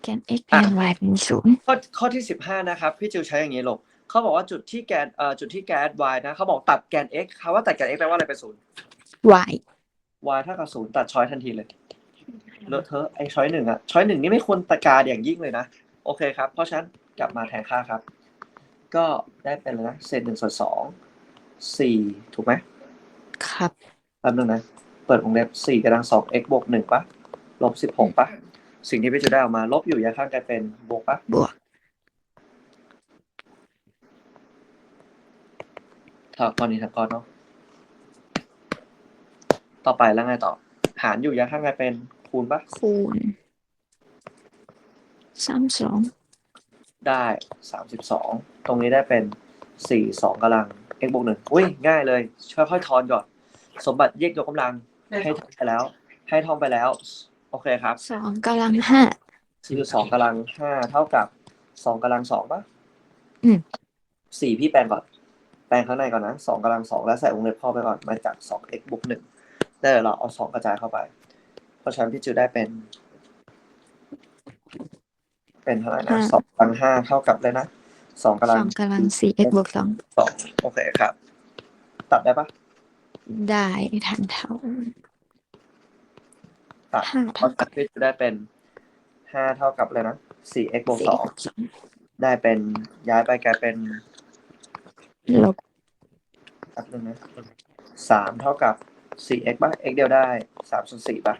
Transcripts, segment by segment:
แกน x แกน y เป็นศูนย์ข้อข้อที่สิบห้านะครับ พี่จิวใช้อย่างนี้ลงเขาบอกว่าจุดที่แกนเอ่อจุดที่แกน y นะเขาบอกตัดแกน x คำว่าตัดแกน x แปลว่าอะไรเป็นศูนย์ y y เท่ากับศูนย์ตัดช้อยทันทีเลยเลอะเทอะไอ้ช้อยหนึ่งอะช้อยหนึ่งนี่ไม่ควรตะการอย่างยิ่งเลยนะ โอเคครับ เพราะฉะนั้นกลับมาแทนค่าครับ ก็ได้เป็นเลยนะเศษหนึ่งส่วนสองสี่ถูกไหมครับแป๊บนึงนะ เปิดวงเล็บสี่กำลังสอง x บวกหนึ่งปะลบสิบหกปะ สิ่งที่พี่จะได้ออกมา ลบอยู่ย้ายข้างกลายเป็นบวกปะบวก ถ้าก้อนนี้ทั้งก้อนเนาะต่อไปแล้วไงต่อ หารอยู่ย้ายข้างกลายเป็นคูณปะคูณสามสองได้สามสิบสองตรงนี้ได้เป็นสี่สองกำลัง x บวกหนึ่งอุ้ยง่ายเลยค่อยๆทอนก่อน สมบัติแยกยกกำลังให้ทอนไปแล้ว ให้ทอนไปแล้ว โอเคครับสองกำลังห้า คือสองกำลังห้าเท่ากับสองกำลังสองปะอืม สี่พี่แปลงก่อน แปลงข้างในก่อนนะสองกำลังสองแล้วใส่วงเล็บเข้าไปก่อนมาจากสอง x บวกหนึ่งได้วเราเอาสองกระจายเข้าไป เพราะฉะนั้นพี่จูได้เป็น เป็นเท่าไหร่นะสองกำลังห้าเท่ากับเลยนะสองกำสลัองงกำลังสี่ x บวกสองสองโอเคครับ ตัดได้ปะได้ทันเท่า ตัดห้าเพเท่าราะกับพี่จูได้เป็นห้าเท่ากับเลยนะสี่ x บวกสี่สองบวกสองได้เป็นย้ายไปกลายเป็นลบแป๊บนึงนะสามเท่ากับสี่ x ป่ะ x เดียวได้สามส่วนสี่ป่ะ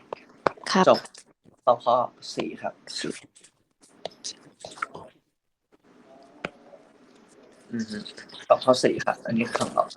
ครับจบตอบข้อสี่ครับอือฮึตอบข้อสี่ครับ อันนี้คำตอบ